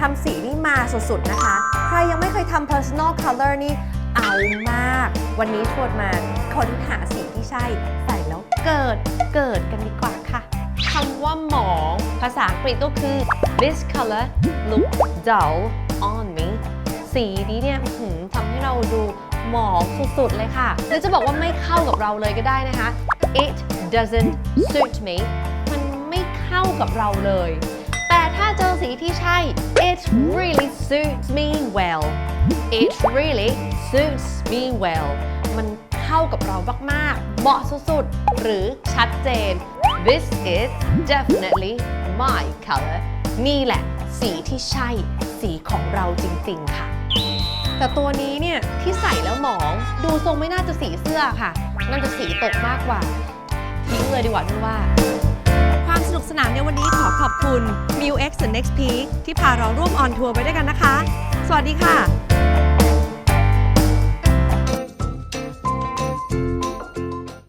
ทำสีนี่มาสุดๆนะคะ ใครยังไม่เคยทำ personal color นี่เอามาก วันนี้ชวนมาค้นหาสีที่ใช่ใส่แล้วเกิดเกิดกันดีกว่าค่ะคำว่าหมองภาษาอังกฤษก็คือ this color look dull on me สีนี้เนี่ยหือทำให้เราดูหมองสุดๆเลยค่ะ หรือจะบอกว่าไม่เข้ากับเราเลยก็ได้นะคะ it doesn't suit me มันไม่เข้ากับเราเลย แต่ถ้าเจอสีที่ใช่ it really suits me well it really suits me well มันเข้ากับเรามากๆ เหมาะสุดๆ หรือชัดเจน this is definitely my color นี่แหละ สีที่ใช่ สีของเราจริง ๆ ค่ะ แต่ตัวนี้เนี่ยที่ใส่แล้วหมอง ดูทรงไม่น่าจะสีเสื้อค่ะ น่าจะสีตกมากกว่า ทิ้งเลยดีกว่าพี่ว่า ในวันนี้ขอขอบคุณ m i l X and Next Peak ที่พาเราร่วมออนทัวร์ไปด้วยกันนะคะ สวัสดีค่ะ